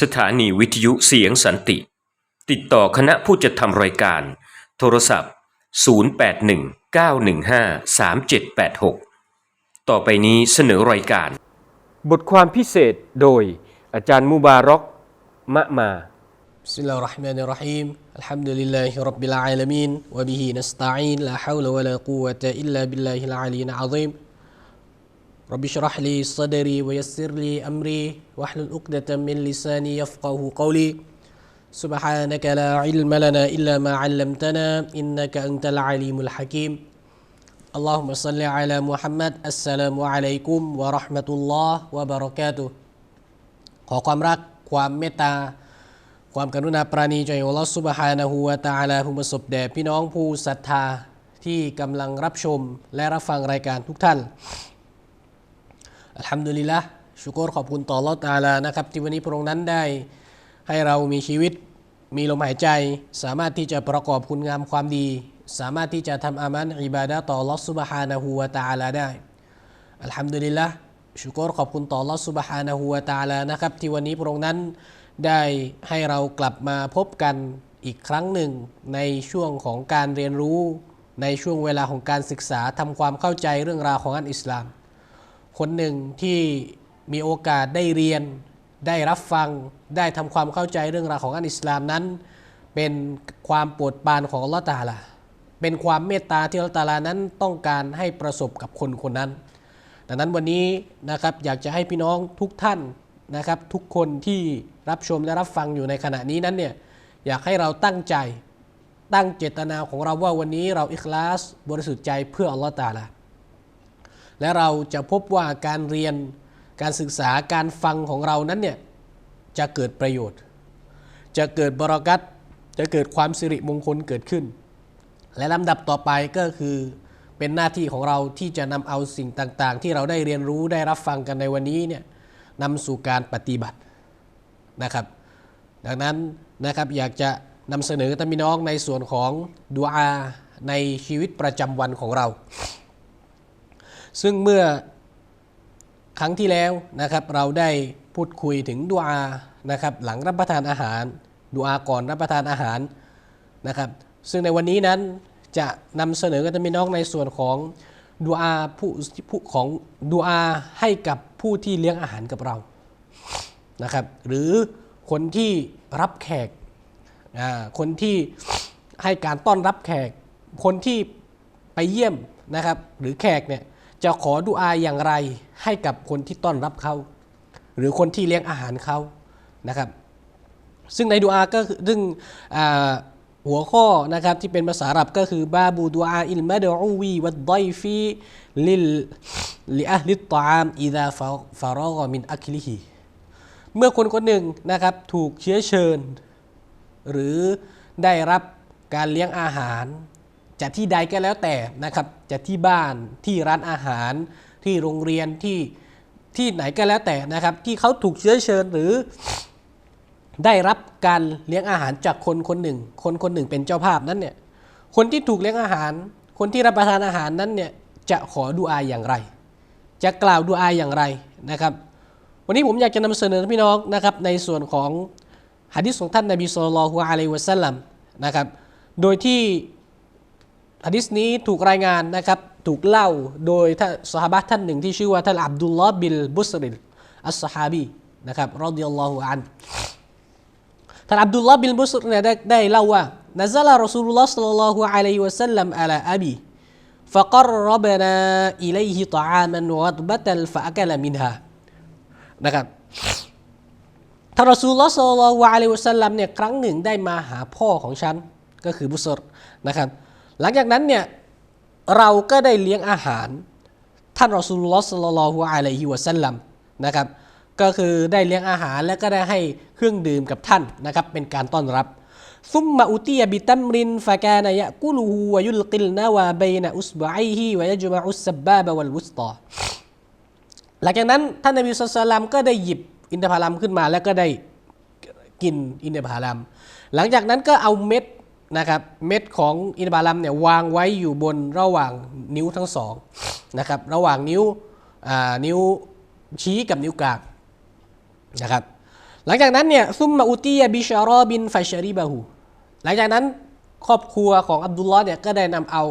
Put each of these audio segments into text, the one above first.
สถานีวิทยุเสียงสันติ ติดต่อคณะผู้จัดทำรายการ โทรศัพท์ 0819153786 ต่อไปนี้เสนอรายการ บทความพิเศษโดยอาจารย์มูบารอกมะมาบิสมิลลาฮิรเราะห์มานิรเราะฮีมอัลฮัมดุลิ الله الرحمن الرحيم الحمد لله رب العالمين وبه نستعين لا حول ولا قوة إلا بالله العلي العظيم رب اشرح لي صدري ويسر لي أمري واحلل عقدة من لساني يفقه قولي سبحانك لا علم لنا إلا ما علمتنا إنك أنت العليم الحكيم اللهم صل على محمد السلام عليكم ورحمة الله وبركاته ขอความรักความเมตตา ความกรุณาปราณีจากอัลลอฮฺซุบฮานะฮูวะตะอาลาผู้ประสบแด่พี่น้องผู้ศรัทธาที่กำลังรับชมและรับฟังรายการทุกท่าน อัลฮัมดุลิลละชูกรขอบคุณต่อลอตาลานะครับที่วันนี้พระองค์นั้นได้ให้เรามีชีวิตมีลมหายใจ สามารถที่จะประกอบคุณงามความดี สามารถที่จะทำอามันอิบาดะต่อลอสุบฮานะฮูวาตาลาได้อัลฮัมดุลิลละชูกรขอบคุณต่อลอสุบฮานะฮูวาตาลานะครับที่วันนี้พระองค์นั้นได้ให้เรากลับมาพบกันอีกครั้งหนึ่งในช่วงของการเรียนรู้ในช่วงเวลาของการศึกษาทำความเข้าใจเรื่องราวของอันอิสลาม คนหนึ่งที่มีโอกาสได้เรียน ได้รับฟัง ได้ทำความเข้าใจเรื่องราวของอันอิสลามนั้น เป็นความโปรดปรานของอัลลอฮฺตาลาเป็นความเมตตาที่อัลลอฮฺตาลานั้นต้องการให้ประสบกับคนคนนั้น ดังนั้นวันนี้นะครับอยากจะให้พี่น้องทุกท่านนะครับทุกคนที่รับชมและรับฟังอยู่ในขณะนี้นั้นเนี่ยอยากให้เราตั้งใจตั้งเจตนาของเราว่าวันนี้เราอิคลาสบริสุทธิ์ใจเพื่ออัลลอฮฺตาลา และเราจะพบว่าการเรียนการศึกษาการฟังของเรานั้นเนี่ยจะเกิดประโยชน์ จะเกิดบรารกัตจะเกิดความสิริมงคลเกิดขึ้น และลำดับต่อไปก็คือเป็นหน้าที่ของเราที่จะนำเอาสิ่งต่างๆ ที่เราได้เรียนรู้ได้รับฟังกันในวันนี้เนี่ยนำสู่การปฏิบัตินะครับ ดังนั้นนะครับอยากจะนำเสนอท่านพี่น้องในส่วนของดูอาในชีวิตประจำวันของเรา ซึ่งเมื่อครั้งที่แล้วนะครับเราได้พูดคุยถึงดูอานะครับหลังรับประทานอาหารดูอาก่อนรับประทานอาหารนะครับ ซึ่งในวันนี้นั้นจะนำเสนอกันพี่น้องในส่วนของดูอาผู้ผู้ของดูอาให้กับผู้ที่เลี้ยงอาหารกับเรานะครับ หรือคนที่รับแขกคนที่ให้การต้อนรับแขก คนที่ไปเยี่ยมนะครับ หรือแขกเนี่ย จะขอดูอาอย่างไรให้กับคนที่ต้อนรับเขา หรือคนที่เลี้ยงอาหารเขานะครับ ซึ่งในดูอาก็คือซึ่งอ่าหัวข้อนะครับที่เป็นภาษาอาหรับก็คือบาบูดูอาอิลมาดอูวีวัดดฟีลิลลิอะลิตตอามอิดาฟารอกมินอัคลิฮีเมื่อคนคนหนึ่งนะครับถูกเชื้อเชิญ หรือได้รับการเลี้ยงอาหาร จากที่ใดก็แล้วแต่นะครับจากที่บ้านที่ร้านอาหาร ที่โรงเรียนที่ที่ไหนก็แล้วแต่นะครับ ที่เขาถูกเชื้อเชิญหรือ ได้รับการเลี้ยงอาหารจากคนคนหนึ่ง คนคนหนึ่งเป็นเจ้าภาพนั้นเนี่ยคนที่ถูกเลี้ยงอาหาร คนที่รับประทานอาหารนั้นเนี่ยจะขอดูอาอย่างไร จะกล่าวดูอาอย่างไรนะครับ วันนี้ผมอยากจะนำเสนอพี่น้องนะครับ ในส่วนของหะดิษของท่านนบีสุลต่านละฮ์อะลัยวะสัลลัมนะครับ โดยที่ หะดิษนี้ถูกรายงานนะครับถูกเล่าโดยท่านสหายท่านหนึ่งที่ชื่อว่าท่านอับดุลลอฮ์บิลบุสริลอัสซะฮาบีนะครับรอดิยัลลอฮุอัน ท่านอับดุลลอฮ์บินบุสรเนี่ยได้ได้เล่าว่านะซาลารอซูลุลลอฮ์สัลลัลลอฮุอะลัยฮิวะสัลลัมอะลาอบี فقربنا إليه طعاما وغضبة فأكل منها นะครับท่านรอซูลลอฮ์สัลลัลลอฮุอะลัยฮิวะสัลลัมเนี่ยครั้งหนึ่งได้มาหาพ่อของฉันก็คือบุสรนะครับ หลังจากนั้นเนี่ยเราก็ได้เลี้ยงอาหาร ท่านรอซูลุลลอฮ์สัลลัลลอฮุอะลัยฮิวะสัลลัมนะครับก็คือได้เลี้ยงอาหารและก็ได้ให้เครื่องดื่มกับท่านนะครับเป็นการต้อนรับซุมมาอุตียบิตัมรินฟะกานยะกุลูฮูวยุลกิลนาวาเบยนะอุสบะอิฮิวะยะจมะอุสซับบาบะวัลวุสตอหลังจากนั้นท่านนบีสุลต่านก็ได้หยิบอินทผลัมขึ้นมาแล้วก็ได้กินอินทผลัมหลังจากนั้นก็เอาเม็ด นะครับเม็ดของอินทผลัมเนี่ยวางไว้อยู่บนระหว่างนิ้วทั้งสองนะครับระหว่างนิ้วนิ้วชี้กับนิ้วกลางนะครับหลังจากนั้นเนี่ยซุมมาอุตียบิชารอบินฟาชริบาหูหลังจากนั้นครอบครัวของอับดุลลอฮ์เนี่ยก็ได้นำเอา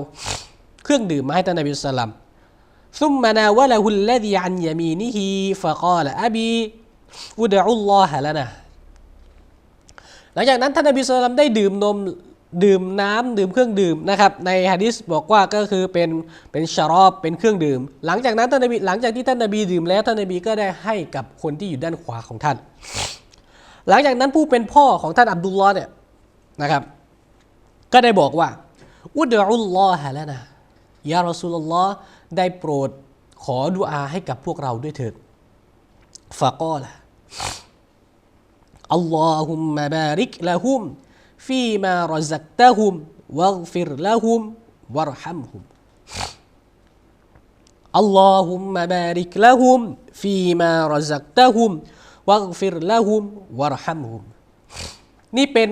เครื่องดื่มมาให้ท่านนบีสุลต่านซุมมานาวะละฮุลลดีอันยามีนิฮีฟะกาลอบีอุดะอุลลอฮะละนะหลังจากนั้นท่านนบีสุลต่านได้ดื่มนม ดื่มน้ำดื่มเครื่องดื่มนะครับในฮะดิษบอกว่าก็คือเป็นเป็นชารอบเป็นเครื่องดื่ม หลังจากนั้นท่านนบีหลังจากที่ท่านนบีดื่มแล้วท่านนบีก็ได้ให้กับคนที่อยู่ด้านขวาของท่าน หลังจากนั้นผู้เป็นพ่อของท่านอับดุลลอฮ์เนี่ยนะครับ ก็ได้บอกว่าอุดะอุลลอฮะละนะยารอซูลุลลอฮ์ได้โปรดขอดุอาให้กับพวกเราด้วยเถิดฟะกอละอัลลอฮุมมะบาริกละฮุม ฟีมารอซักตะฮุมวัลฟิรละฮุมวรฮัมฮุมอัลลอฮุมมาบาริกละฮุมฟีมารอซักตะฮุมวัลฟิรละฮุมวะรฮัมฮุมนี่เป็น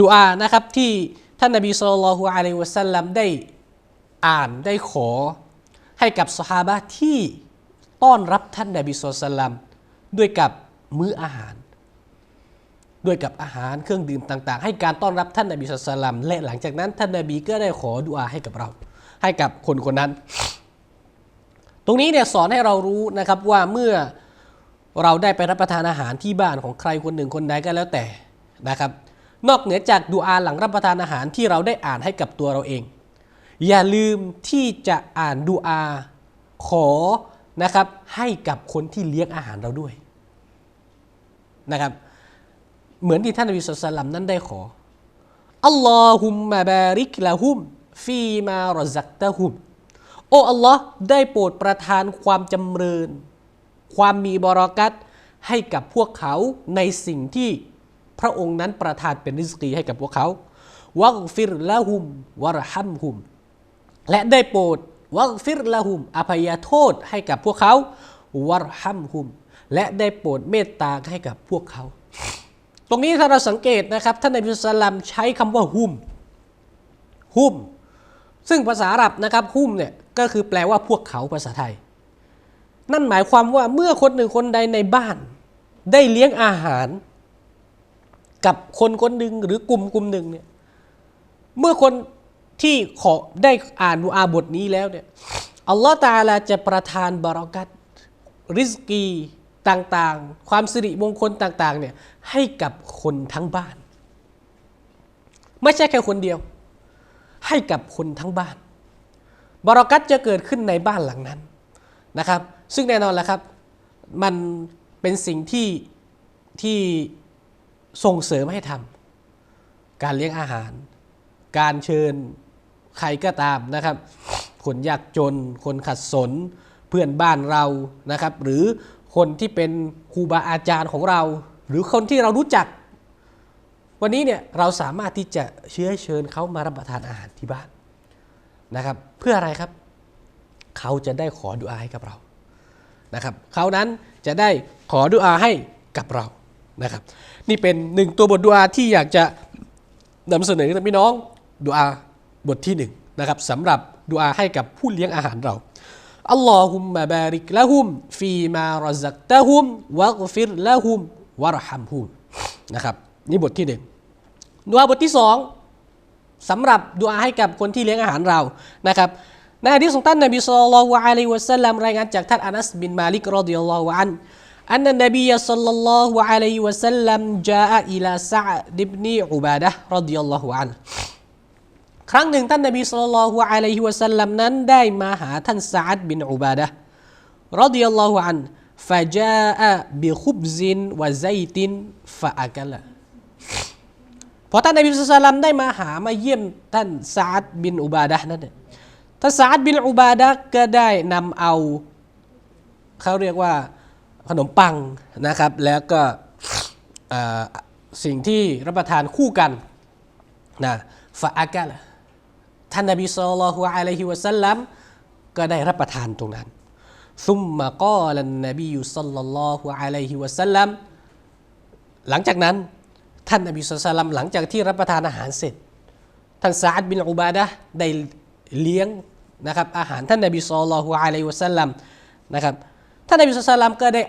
ดูอานะครับที่ท่านนบีสุลต่านะฮุอะลัยวะสัลลัมได้อ่านได้ขอให้กับสหาบะที่ต้อนรับท่านนบีสุลต่านด้วยกับมื้ออาหาร ด้วยกับอาหารเครื่องดื่มต่างๆ ให้การต้อนรับท่านนบีสุลต่านละมและหลังจากนั้นท่านนบีก็ได้ขอดุอาให้กับเรา ให้กับคนคนนั้น ตรงนี้เนี่ยสอนให้เรารู้นะครับว่าเมื่อเราได้ไปรับประทานอาหารที่บ้านของใครคนหนึ่งคนใดก็แล้วแต่นะครับ นอกเหนือจากดูอาหลังรับประทานอาหารที่เราได้อ่านให้กับตัวเราเอง อย่าลืมที่จะอ่านดูอาขอนะครับให้กับคนที่เลี้ยงอาหารเราด้วยนะครับ เหมือนที่ท่านนบีสุลต่านนั้นได้ขออัลลอฮุมมะบาริกละฮุมฟีมารซักตะฮุมโอ้อัลลอฮ์ได้โปรดประทานความจำเริญ ความมีบรากัตให้กับพวกเขาในสิ่งที่พระองค์นั้นประทานเป็นริสกีให้กับพวกเขาวักฟิรละหุมวะรฮัมหุม และได้โปรดวักฟิรละหุม อภัยโทษให้กับพวกเขาวะรฮัมหุม และได้โปรดเมตตาให้กับพวกเขา ตรงนี้ถ้าเราสังเกตนะครับท่านนบีสุลต่านใช้คำว่าหุมหุมซึ่งภาษาอาหรับนะครับฮุมเนี่ยก็คือแปลว่าพวกเขาภาษาไทย นั่นหมายความว่าเมื่อคนหนึ่งคนใดในบ้าน ได้เลี้ยงอาหาร กับคนคนหนึ่งหรือกลุ่มกลุ่มหนึ่งเนี่ยเมื่อคนที่ขอได้อ่านดูอาบทนี้แล้วเนี่ยอัลลอฮ์ตาลาจะประทานบารักัตริสกี ต่างๆ ความสิริมงคลต่างๆเนี่ยให้กับคนทั้งบ้าน ไม่ใช่แค่คนเดียว ให้กับคนทั้งบ้านบารักัตจะเกิดขึ้นในบ้านหลังนั้นนะครับ ซึ่งแน่นอนแหละครับ มันเป็นสิ่งที่ที่ส่งเสริมให้ทำการเลี้ยงอาหาร การเชิญใครก็ตามนะครับคนยากจน คนขัดสนเพื่อนบ้านเรานะครับ หรือ คนที่เป็นครูบาอาจารย์ของเรา หรือคนที่เรารู้จัก วันนี้เนี่ยเราสามารถที่จะเชื้อเชิญเขามารับประทานอาหารที่บ้านนะครับ เพื่ออะไรครับ เขาจะได้ขอดุอาให้กับเรานะครับ เขานั้นจะได้ขอดุอาให้กับเรานะครับ นี่เป็นหนึ่งตัวบทดุอาที่อยากจะนำเสนอกับพี่น้องดุอาบทที่หนึ่งนะครับสำหรับดุอาให้กับผู้เลี้ยงอาหารเรา อัลลอฮุมมะบาริกละหุมฟีมารซักตะฮุมวักฟิรละหุมวะรฮัมฮุมนะครับนี่บทที่หนึ่งดุอาบทที่สองสำหรับดุอาให้กับคนที่เลี้ยงอาหารเรานะครับในฮะดีษของท่านนบีศ็อลลัลลอฮุอะลัยฮิวะสัลลัมรายงานจากท่านอานัสบินมาลิกรอฎิยัลลอฮุอันอันนบีศ็อลลัลลอฮุอะลัยฮิวะสัลลัมจาอิลาซะอ์บินีอุบาดะรอฎิยัลลอฮุอัน ครั้งหนึ่งท่านนบีสุลต่านละฮุอะลัยฮิวะสัลลัมนั้นได้มาหาท่านซาดบินอุบาดะรดิยัลลอฮุอันฟะจาอะบิคุบซินวะไซตินฟะอะกละพอท่านนบีสุลต่านได้มาหามาเยี่ยมท่านซาดบินอุบาดะนั้นเนี่ยท่านซาดบินอุบาดะก็ได้นำเอาเขาเรียกว่าขนมปังนะครับ แล้วก็สิ่งที่รับประทานคู่กันนะฟะอากละ ท่านนบีศ็อลลัลลอฮุอะลัยฮิวะสัลลัมก็ได้รับประทานตรงนั้นซุมมะกอลันนบีศ็อลลัลลอฮุอะลัยฮิวะสัลลัมหลังจากนั้นท่านนบีศ็อลลัลลอฮุลัยฮิวะสัลลัมหลังจากที่รับประทานอาหารเสร็จ ท่านซาดบินอุบาดะได้เลี้ยงนะครับอาหารท่านนบีศ็อลลัลลอฮุอะลัยฮิวะสัลลัมนะครับท่านนบีศ็อลลัลลอฮุลัยฮิวะสัลลัมก็ได้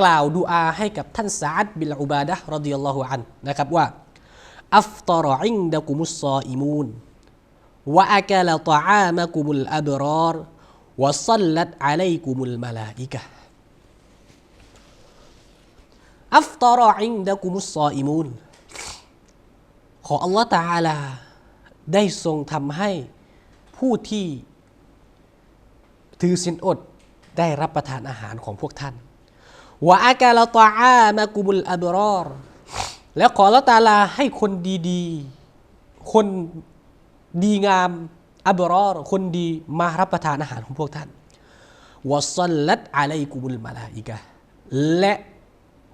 กล่าวดูอาให้กับท่านซาดบิลอุบาดะรดิยัลลอฮุอันนะครับว่าอัฟตรอิงดะกุมุสซออิมูน วะอากาลตอามะกุมุลอับรอรวะซัลลัตอะลัยกุมุลมะลาอิกะอัฟตรอิงดะกุมุสซออิมูนขออัลลอฮ์ตะอาลา ได้ทรงทำให้ผู้ที่ถือสินอดได้รับประทานอาหารของพวกท่านวะอากาลตะอามะกุมุลอับรอรแล้วขอละตาลาให้คนดีๆ คน ดีงามอับรอรคนดีมารับประทานอาหารของพวกท่านวะซัลลัตอะลัยกุมุลมาลาอิกะและ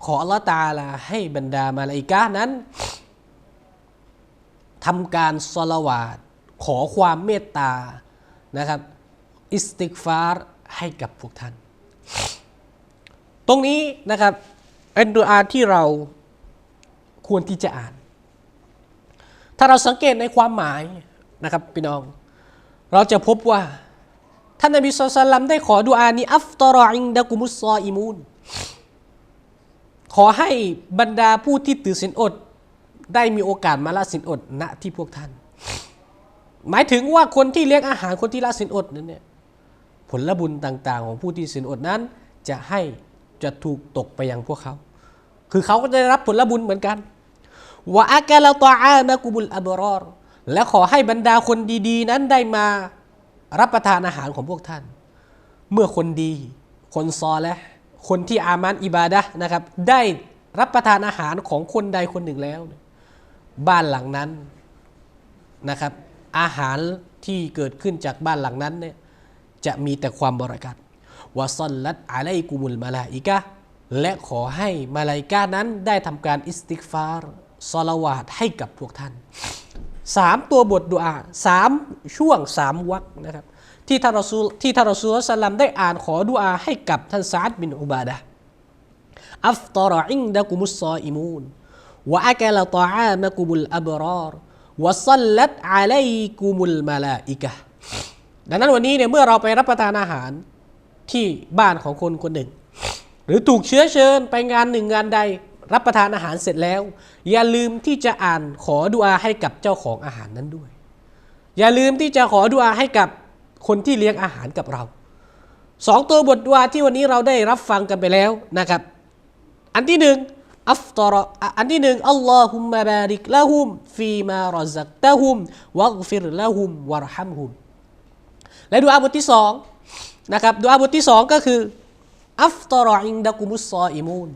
ขอละตาลาให้บรรดามาลาอิกะนั้นทำการสลาวาตขอความเมตตานะครับ อิสติกฟารให้กับพวกท่าน ตรงนี้นะครับเป็นดุอาที่เราควรที่จะอ่าน ถ้าเราสังเกตในความหมาย นะครับพี่น้อง เราจะพบว่า ท่านนบีสุลต่านได้ขอดุอานี้อัฟตรออิงดะกุมุสซออิมูนขอให้บรรดาผู้ที่ถือสินอด ได้มีโอกาสมาละสินอดณที่พวกท่าน หมายถึงว่าคนที่เลี้ยงอาหารคนที่ละสินอดนั้นเนี่ยผลบุญต่าง ๆ ของผู้ที่สินอดนั้น จะให้จะถูกตกไปยังพวกเขา คือเขาก็จะได้รับผลบุญเหมือนกันวะอากาลตออามะกุบุลอับรอร และขอให้บรรดาคนดีๆ นั้นได้มารับประทานอาหารของพวกท่าน เมื่อคนดี คนซอและคนที่อามันอิบาดะนะครับ ได้รับประทานอาหารของคนใดคนหนึ่งแล้ว บ้านหลังนั้นนะครับ อาหารที่เกิดขึ้นจากบ้านหลังนั้นเนี่ยจะมีแต่ความบริการวะซัลลัตอะลัยกุมุลมาลาอิกะและขอให้มาลาอิกะห์นั้นได้ทำการอิสติกฟารซอลาวาตให้กับพวกท่าน สามตัวบทดุอาสามช่วงสามวรรคนะครับที่ท่านรอซูลที่ท่านรอซูลสลัมได้อ่านขอดุอาให้กับท่านซาดบินอุบาดะอัฟตรอิงดะกุมุสซออิมูนวะอากลตออามะกุมุลอับรอรวะซัลลัตอะลัยกุมุลมาลาอิกะดังนั้นวันนี้เนี่ยเมื่อเราไปรับประทานอาหารที่บ้านของคนคนหนึ่ง หรือถูกเชื้อเชิญไปงานหนึ่งงานใด รับประทานอาหารเสร็จแล้ว อย่าลืมที่จะอ่านขอดุอาให้กับเจ้าของอาหารนั้นด้วย อย่าลืมที่จะขอดุอาให้กับคนที่เลี้ยงอาหารกับเราสองตัวบทดุอาที่วันนี้เราได้รับฟังกันไปแล้วนะครับ อันที่หนึ่งอัฟตรออันที่หนึ่งอัลลอฮุมมะบาริกละหุมฟีมารัซักตะฮุมวักฟิรละหุมวะรฮัมฮุมและดุอาบทที่สองนะครับดุอาบทที่สองก็คืออัฟตรออิงดะกุมุสซออิมูน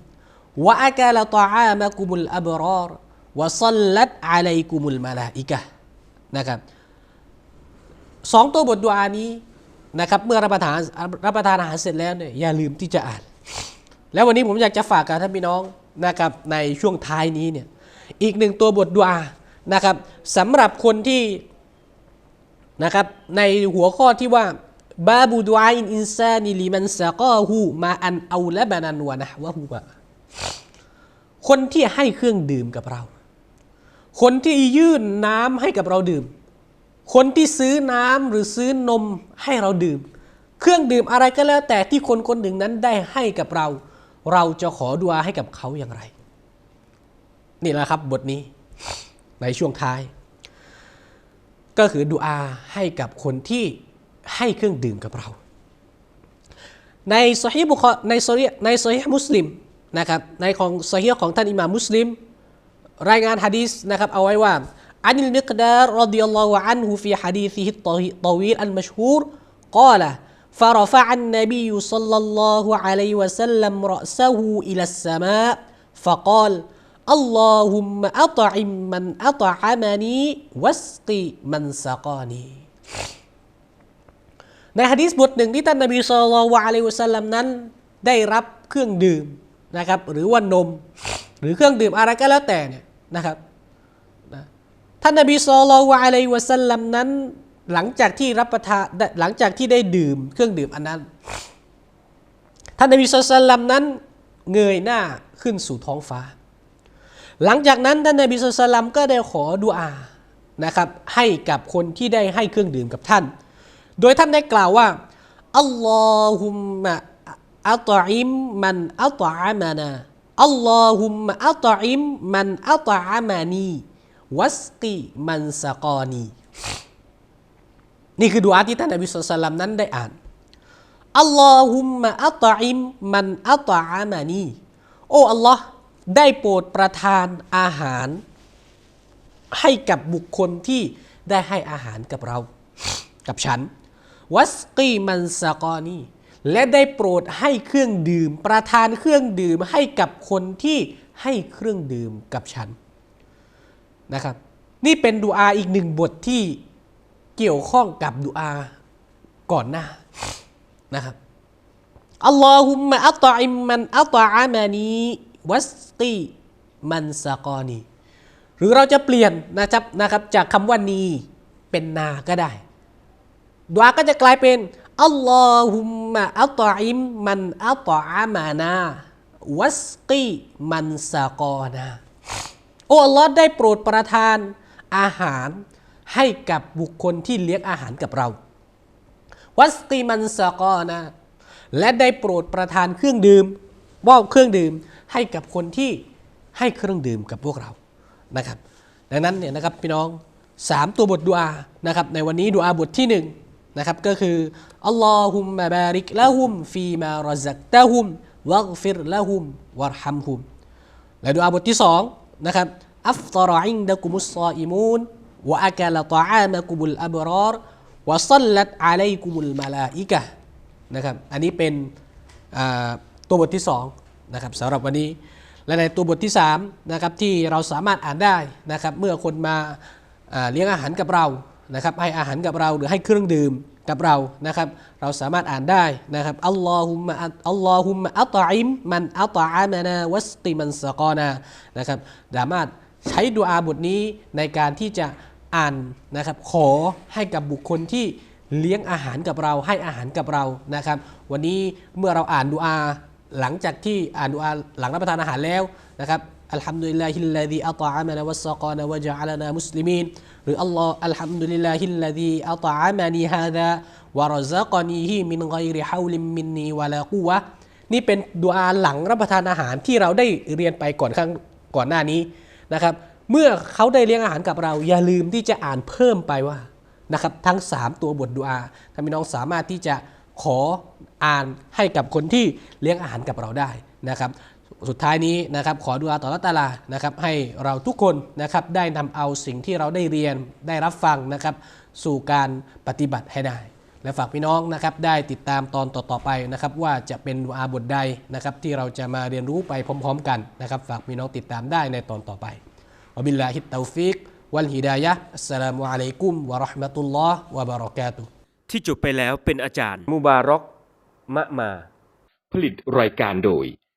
วะอากาลตออามะกุมุลอับรอรวะซัลลัตอะลัยกุมุลมาลาอิกะนะครับสองตัวบทดุอานี้นะครับเมื่อรับประทานรับประทานอาหารเสร็จแล้วเนี่ยอย่าลืมที่จะอ่าน แล้ววันนี้ผมอยากจะฝากกับท่านพี่น้องนะครับในช่วงท้ายนี้เนี่ยอีกหนึ่งตัวบทดุอานะครับสำหรับคนที่นะครับในหัวข้อที่ว่าบาบูดุอาอินอินซานิลิมันซากอฮูมาอันเอาละบานันวะนะวะฮูบะ คนที่ให้เครื่องดื่มกับเรา คนที่ยื่นน้ำให้กับเราดื่ม คนที่ซื้อน้ำหรือซื้อนมให้เราดื่ม เครื่องดื่มอะไรก็แล้ว แต่ที่คนคนหนึ่งนั้นได้ให้กับเรา เราจะขอดุอาให้กับเขาอย่างไร นี่แหละครับบทนี้ในช่วงท้าย ก็คือดุอาให้กับคนที่ให้เครื่องดื่มกับเรา ในโซฮีบุคในโซฮีในโซฮีมุสลิม นะครับในของโซฮีของท่านอิหม่ามมุสลิม รายงานฮะดีษนะครับเอาไว้ว่าอันิลมิกดารรดิยัลลอฮุอันฮุฟีฮะดีซิฮิตตวีลอันมัชฮูร قال فرفع النبي صلى الله عليه وسلم رأسه إلى السماء فقال اللهم أطعم من أطعمني واسقي من سقاني ในฮะดีษบทหนึ่งที่ท่านนบีสุลต่านละอะลัยฮิวะสัลลัมนั้นได้รับเครื่องดื่ม นะครับหรือว่านม หรือเครื่องดื่มอะไรก็แล้วแต่เนี่ยนะครับนะท่านนบีสุลต่านละอะลัยวะสัลลัมนั้นหลังจากที่รับประทานหลังจากที่ได้ดื่มเครื่องดื่มอันนั้น ท่านนบีสุลต่านนั้นเงยหน้าขึ้นสู่ท้องฟ้า หลังจากนั้นท่านนบีสุลต่านก็ได้ขอดุอานะครับให้กับคนที่ได้ให้เครื่องดื่มกับท่าน โดยท่านได้กล่าวว่าอัลลอฮุมะ อัตอิมมันอัตอามานาอัลลอฮุมอัตอิมมันอัตอามานีวัสกีมันสกอนีนี่คือดุอาที่ท่านนบีสุลต่านนั้นได้อ่านอัลลอฮุมะอัตอิมมันอัตอามานีโอ้อัลลอฮ์ได้โปรดประทานอาหาร ให้กับบุคคลที่ได้ให้อาหารกับเรา กับฉัน วัสกีมันสกอนี และได้โปรดให้เครื่องดื่ม ประทานเครื่องดื่มให้กับคนที่ให้เครื่องดื่มกับฉันนะครับ นี่เป็นดุอาอีกหนึ่งบทที่เกี่ยวข้องกับดุอาก่อนหน้านะครับอัลลอฮุมะอัตอิมมันอัตอามานีวัสกีมันสกอนีหรือเราจะเปลี่ยนนะครับนะครับจากคำว่านีเป็นนาก็ได้ดุอาก็จะกลายเป็น อัลลอฮุมะอัตอิมมันอัตอามานาวัสกีมันสกอนาโอ้อัลลอฮ์ได้โปรดประทานอาหารให้กับบุคคลที่เลี้ยงอาหารกับเรา วัสกีมันสกอนะและได้โปรดประทานเครื่องดื่มว่าเครื่องดื่มให้กับคนที่ให้เครื่องดื่มกับพวกเรานะครับ ดังนั้นเนี่ยนะครับพี่น้องสามตัวบทดุอานะครับในวันนี้ดุอาบทที่หนึ่ง นะครับก็คืออัลลอฮุมมะบาริกละหุมฟีมารซักตะหุมวักฟิรละหุมวัรฮัมหุมและดูอาบทที่สองนะครับอัฟตรอินดะกุมุสซาอิมูนวะอักลตะอามะกุมุลอับรอรวะซัลลัตอะลัยกุมุลมาลาอิกะห์นะครับอันนี้เป็นตัวบทที่สองนะครับสำหรับวันนี้และในตัวบทที่สามนะครับที่เราสามารถอ่านได้นะครับเมื่อคนมาเลี้ยงอาหารกับเรา นะครับให้อาหารกับเราหรือให้เครื่องดื่มกับเรานะครับเราสามารถอ่านได้นะครับอัลลอฮุมะอัลลอฮุมะอัตอิมมันอัตอามานาวัสติมันสกอนานะครับสามารถใช้ดุอาบทนี้ในการที่จะอ่านนะครับขอให้กับบุคคลที่เลี้ยงอาหารกับเราให้อาหารกับเรานะครับ วันนี้เมื่อเราอ่านดุอาหลังจากที่อ่านดุอาหลังรับประทานอาหารแล้วนะครับ อัลฮัมดุลิลลาฮิลลาดีอัตอามะนะวัสซะกานะวะจาลนามุสลิมีนหรืออัลลอฮ์อัลฮัมดุลิลลาฮิลลาดีอัตอามะนีฮาดาวะรซักนีฮิมินไกริฮาวลิมมินนีวะลากุวะนี่เป็นดุอาหลังรับประทานอาหารที่เราได้เรียนไปก่อนข้างก่อนหน้านี้นะครับ เมื่อเขาได้เลี้ยงอาหารกับเรา อย่าลืมที่จะอ่านเพิ่มไปว่านะครับทั้ง 3 ตัวบทดุอาถ้าพี่น้องสามารถที่จะขออ่านให้กับคนที่เลี้ยงอาหารกับเราได้นะครับ สุดท้ายนี้นะครับขอดุอาต่อละตะอาลานะครับให้เราทุกคนนะครับได้นำเอาสิ่งที่เราได้เรียนได้รับฟังนะครับสู่การปฏิบัติให้ได้ และฝากพี่น้องนะครับได้ติดตามตอนต่อๆไปนะครับว่าจะเป็นดุอาบทใดนะครับที่เราจะมาเรียนรู้ไปพร้อม ๆ กันนะครับฝากพี่น้องติดตามได้ในตอนต่อไปวะบิลลาฮิตเตาฟิกวัลฮิดายะฮ์อัสสลามุอะลัยกุมวะเราะห์มะตุลลอฮ์วะบะเราะกาตุฮ์ที่จบไปแล้วเป็นอาจารย์ มุบารอก มะมา ผลิตรายการโดย